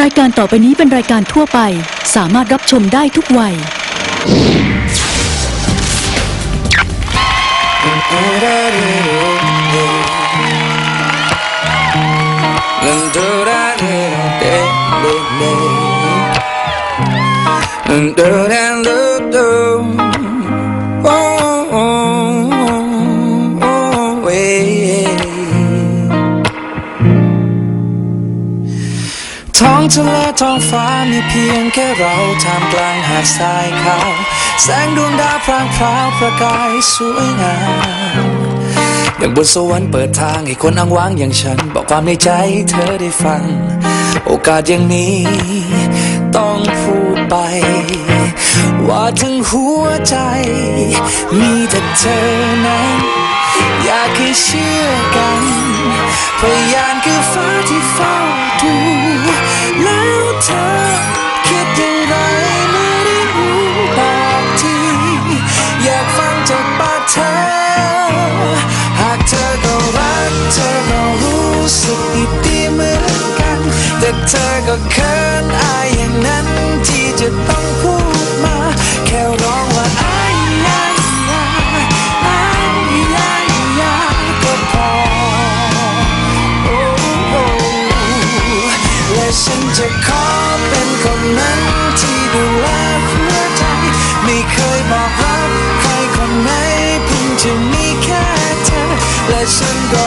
รายการต่อไปนี้เป็นรายการทั่วไป สามารถรับชมได้ทุกวัย ท้องทะเลท้องฟ้ามีเพียงแค่เราท่ามกลางหาดทรายขาวแสงดวงดาวพรางพราวประกายสวยงามอย่างบนสวรรค์เปิดทางให้คนอ้างว้างอย่างฉัน บอกความในใจเธอได้ฟัง โอกาสอย่างนี้ต้องพูดไป ว่าทั้งหัวใจ มีแต่เธอนั้น อยากให้เชื่อกันพยานคือฟ้าที่เฝ้าดู แล้ ฉันจะขอเป็นคนนั้นที่ดูแลหัวใจ ไม่เคยบอกรักใครคนไหนเพิ่งจะมีแค่เธอ และฉันก็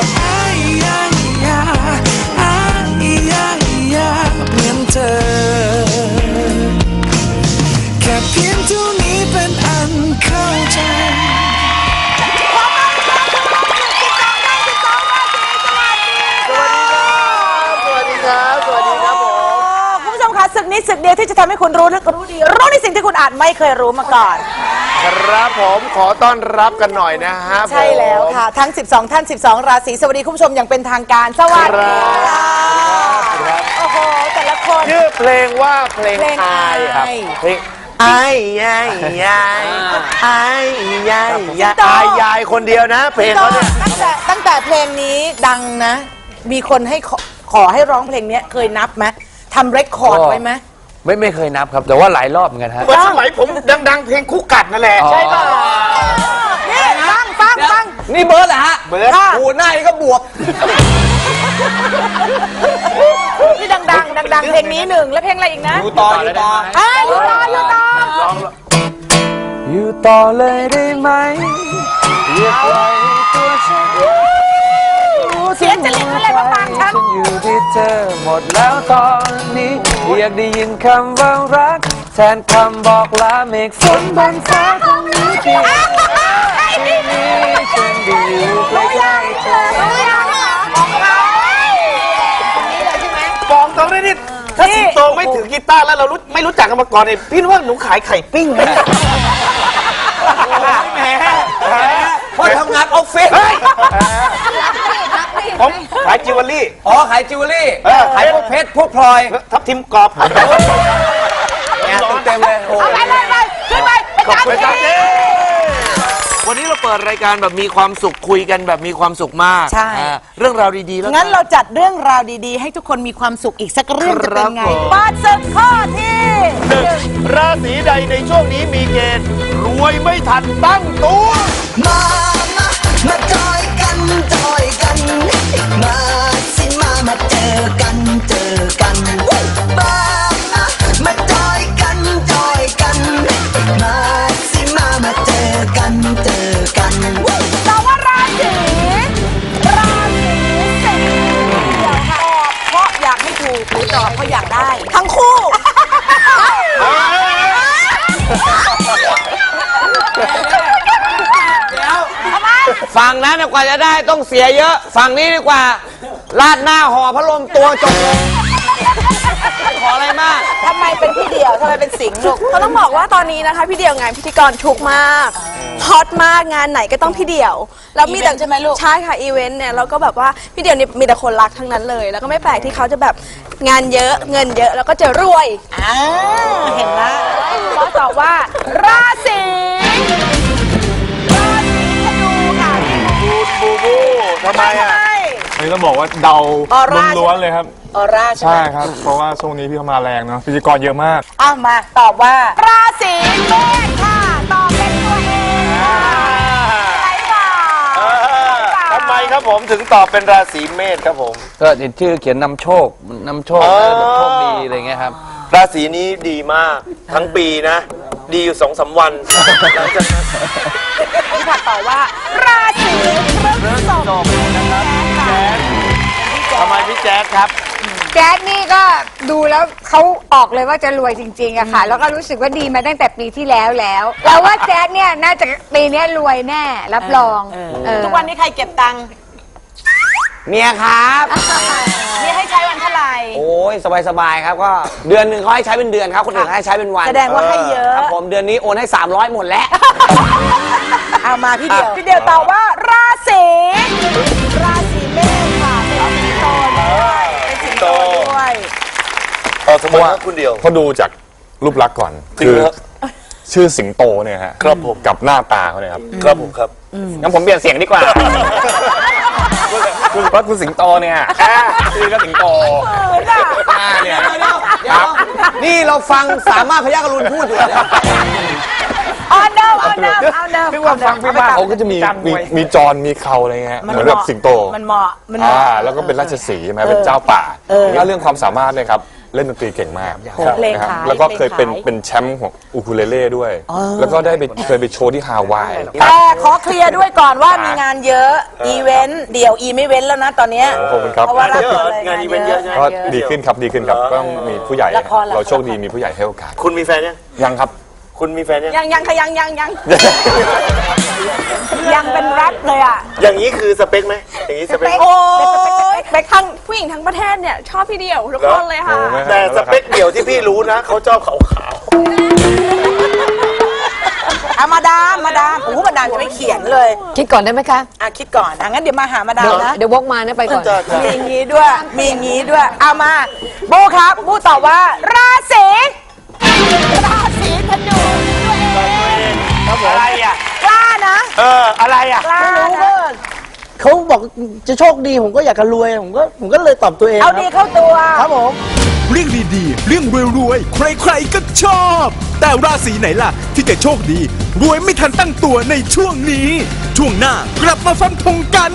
นี้ศึกเดียวที่จะทำให้คุณรู้ลึกรู้ดี รู้ในสิ่งที่คุณอาจไม่เคยรู้มาก่อน ครับผมขอต้อนรับกันหน่อยนะฮะใช่แล้วค่ะ ทั้ง 12 ท่าน 12 ราศีสวัสดีคุณผู้ชมอย่างเป็นทางการ สวัสดีค่ะโอ้โห แต่ละคน ชื่อเพลงว่าเพลงเพลงอายครับอาย เพลงอายยายยายอายยายยายอายยายคนเดียวนะ เพลงเขาเนี่ย ตั้งแต่ตั้งแต่เพลงนี้ดังนะ มีคนให้ขอขอให้ร้องเพลงนี้เคยนับไหมทำเรคคอร์ดไว้ไหม ไม่ไม่เคยนับครับ แต่ว่าหลายรอบเหมือนกันฮะ เหมือนสมัยผมดัง ๆ เพลงคุกกัดนั่นแหละอ๋อใช่ป่ะ นี่ฟังฟังฟังนี่เบิร์ดเหรอฮะเบิร์ดค่ะโอ้หน้านี่ก็บวกนี่ดังๆดังๆเพลงนี้หนึ่งแล้วเพลงอะไรอีกนะอยู่ต่ออยู่ต่ออ่าอยู่ต่ออยู่ต่ออยู่ต่อเลยได้ไหมอย่าปล่อยตัวฉันเสียงจะลิดอะไรมาฟังฉัน ฉันอยู่ที่เธอหมดแล้วตอนนี้ อยากได้ยินคำว่ารัก แทนคำบอกลาเมฆฝนบนฟ้าคงมีเพียงที่นี้ฉันได้อยู่ใกล้ๆเธอฟองตรงนี้นี่ถ้าสิงโตไม่ถือกีตาร์แล้วเรารู้ไม่รู้จักกันมาก่อนเนี่ยพี่นึกว่าหนูขายไข่ปิ้งนะ ผมขายจิวเวลรี่ อ๋อขายจิวเวลรี่เออ ขายพวกเพชรพวกพลอยทับทิมกรอบ งานเต็มๆเลยโอ้เอาไปไปไปขึ้นไปไปขอบจัดคุณครับเจ๊วันนี้เราเปิดรายการแบบมีความสุขคุยกันแบบมีความสุขมากใช่ อ่าเรื่องราวดีๆแล้ว งั้นเราจัดเรื่องราวดีๆ ให้ทุกคนมีความสุขอีกสักเรื่องจะเป็นไงครับผมเปิดศึกข้อที่หนึ่งราศีใดในช่วงนี้มีเกณฑ์รวยไม่ทันตั้งตัว มามามา อกันเจอกันมามามาจอยกันจอยกัน มาสิมามาเจอกันเจอกันแต่ว่าราศีราศีสิงห์เดี๋ยวค่ะตอบเพราะอยากให้ถูกหรือตอบเพราะอยากได้ ทั้งคู่ ฝั่งนั้นน่ะกว่าจะได้ต้องเสียเยอะ ฝั่งนี้ดีกว่า ลาดหน้าห่อพัดลมตัวจบเลยไม่ขออะไรมาก ทำไมเป็นพี่เดียวทำไมเป็นสิงห์ลูกก็ต้องบอกว่าตอนนี้นะคะ พี่เดี่ยวงานพิธีกรทุกมากฮอตมากงานไหนก็ต้องพี่เดี่ยวแล้วมีแต่อีเวนต์ใช่ไหมลูกใช่ค่ะอีเวนต์เนี่ยเราก็แบบว่าพี่เดี่ยวเนี่ยมีแต่คนรักทั้งนั้นเลย แล้วก็ไม่แปลกที่เขาจะแบบงานเยอะเงินเยอะแล้วก็จะรวยอ่าเห็นนะก็ตอบว่าราศี ต้องบอกว่าเดาออร่า ล้วนๆเลยครับ ออร่าใช่ไหใช่มครับ เพราะว่าช่วงนี้พี่เขามาแรงเนาะพิธีกรเยอะมาก อ้าวมาตอบว่า ราศีเมษค่ะ ตอบเป็นตัวเองใช่เปล่าทำไมครับผมถึงตอบเป็นราศีเมษครับผม ก็เห็นชื่อเขียนนำโชคนำโชคอ๋อแบบโชคดีอะไรเงี้ยครับ ราศีนี้ดีมากทั้งปีนะ ดีอยู่สองสามวันหลังจากนั้นพี่ผัดตอบว่า ราศีพฤษภนะครับแจ๊ค ค่ะทำไมพี่แจ๊ดครับ แจ๊ดนี่ก็ดูแล้วเขาออกเลยว่าจะรวยจริงๆอะค่ะ แล้วก็รู้สึกว่าดีมาตั้งแต่ปีที่แล้วแล้ว เราว่าแจ๊ดเนี่ยน่าจะปีเนี้ยรวยแน่ รับรองเออทุกวันนี้ใครเก็บตังค์เมียครับ นี่ให้ใช้วันเท่าไหร่ โอ้ยสบายๆครับก็เดือนหนึ่งเขาให้ใช้เป็นเดือนครับ คนอื่นให้ใช้เป็นวันแสดงว่าให้เยอะ ครับผมเดือนนี้โอนให้ 300 หมดแล้ว เอามาพี่เดียว พี่เดียวตอบว่า ทำไมครับคุณเดียวเขาดูจากรูปลักษณ์ก่อนจริงคือเหรอชื่อสิงโตเนี่ยฮะครับผม กับหน้าตาเขาเนี่ยครับครับผมครับ งั้นผมเปลี่ยนเสียงดีกว่า คุณว่าคุณสิงโตเนี่ยชื่อก็สิงโตหน้าเนี่ยครับนี่เราฟังสามารถพยักรุณพูดอยู่เนี่ยออนเดิมออนเดิมเอาเดิมพี่ว่าฟังพี่บ้างเขาก็จะมีมีมีจรมีเขาอะไรเงี้ยเหมือนแบบสิงโตมันเหมาะมันเหอ่ามาะ แล้วก็เป็นราชสีห์ใช่ไหมเป็นเจ้าป่าแล้วเรื่องความสามารถเนี่ยครับ เล่นดนตรีเก่งมากเพลงนะครับขายแล้วก็เคยเป็นเพลงขายเป็นแชมป์ของอูคูเลเล่ด้วย แล้วก็ได้ไปเคยไปโชว์ที่ฮาวาย แต่ขอเคลียร์ด้วยก่อนว่ามีงานเยอะอีเวนต์เดี่ยวอีไม่เว้นแล้วนะตอนเนี้ยโอ้ขอบคุณครับ เพราะว่ารับเยอะเลยงานอีเวนต์เยอะใช่ไหม ก็ดีขึ้นครับดีขึ้นครับก็ต้องมีผู้ใหญ่ ละครละคร เราโชคดีมีผู้ใหญ่ให้โอกาส คุณมีแฟนยัง ยังครับ คุณมีแฟนยัง ยังยังค่ะยังยังยัง ยังเป็นแรปเลยอะ อย่างนี้คือสเปคไหมอย่างนี้สเปค โอ้ยทั้งผู้หญิงทั้งประเทศเนี่ย ชอบพี่เดียวทุกคนเลยค่ะโอ้ไม่แต่สเปคเดี่ยวที่พี่รู้นะเขาชอบขาวขาวเอามาดามมาดามโอ้โหมาดามจะไม่เขียนเลยคิดก่อนได้ไหมคะอะคิดก่อนอะงั้นเดี๋ยวมาหามาดามนะเดี๋ยววกมานะไปก่อนจะจะมีอย่างนี้ด้วย มีอย่างนี้ด้วยเอามาบูครับบูตอบว่าราศีรา เอออะไรอะกล้าไม่รู้นะว่าเขาบอกจะโชคดีผมก็อยากจะรวยผมก็ผมก็เลยตอบตัวเองเอาครับดีเข้าตัว ครับผม เรื่องดีๆ เรื่องรวยๆ ใครๆ ก็ชอบ แต่ราศีไหนล่ะ ที่จะโชคดี รวยไม่ทันตั้งตัวในช่วงนี้ ช่วงหน้ากลับมาฟันธงกัน